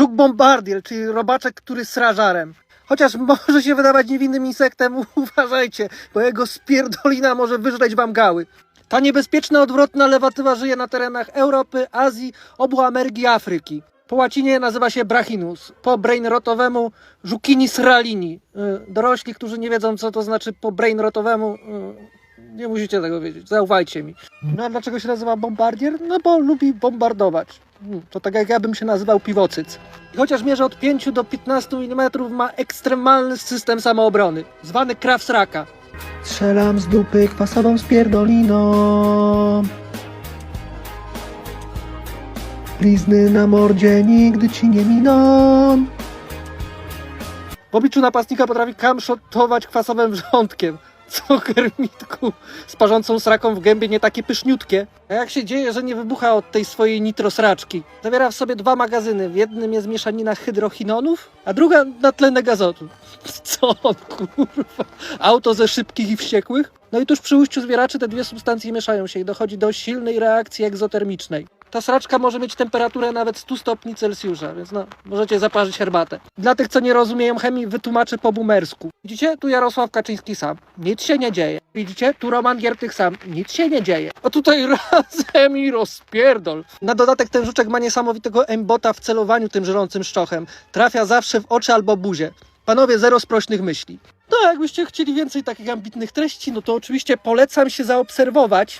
Żuk bombardier, czyli robaczek, który sra żarem. Chociaż może się wydawać niewinnym insektem, uważajcie, bo jego spierdolina może wyżreć wam gały. Ta niebezpieczna, odwrotna lewatywa żyje na terenach Europy, Azji, obu Ameryki i Afryki. Po łacinie nazywa się brachinus, po brainrotowemu żukinis ralini. Y, Dorośli, którzy nie wiedzą, co to znaczy po brainrotowemu, y, nie musicie tego wiedzieć, zaufajcie mi. No a dlaczego się nazywa bombardier? No bo lubi bombardować. Hmm, To tak jak ja bym się nazywał piwocyc. I chociaż mierzy od 5 do 15 mm, ma ekstremalny system samoobrony, zwany Krafsraka. Strzelam z dupy kwasową spierdoliną. Blizny na mordzie nigdy ci nie miną. W obliczu napastnika potrafi kamszotować kwasowym wrzątkiem. Co kermitku z parzącą sraką w gębie nie takie pyszniutkie. A jak się dzieje, że nie wybucha od tej swojej nitrosraczki? Zawiera w sobie dwa magazyny. W jednym jest mieszanina hydrochinonów, a druga na tlenek azotu. Co kurwa? Auto ze szybkich i wściekłych? No i tuż przy ujściu zwieraczy te dwie substancje mieszają się i dochodzi do silnej reakcji egzotermicznej. Ta sraczka może mieć temperaturę nawet 100 stopni Celsjusza, więc no, możecie zaparzyć herbatę. Dla tych, co nie rozumieją chemii, wytłumaczę po boomersku. Widzicie? Tu Jarosław Kaczyński sam. Nic się nie dzieje. Widzicie? Tu Roman Giertych sam. Nic się nie dzieje. A tutaj razem i rozpierdol. Na dodatek ten żuczek ma niesamowitego embota w celowaniu tym żerącym szczochem. Trafia zawsze w oczy albo buzię. Panowie, zero sprośnych myśli. No, jakbyście chcieli więcej takich ambitnych treści, no to oczywiście polecam się zaobserwować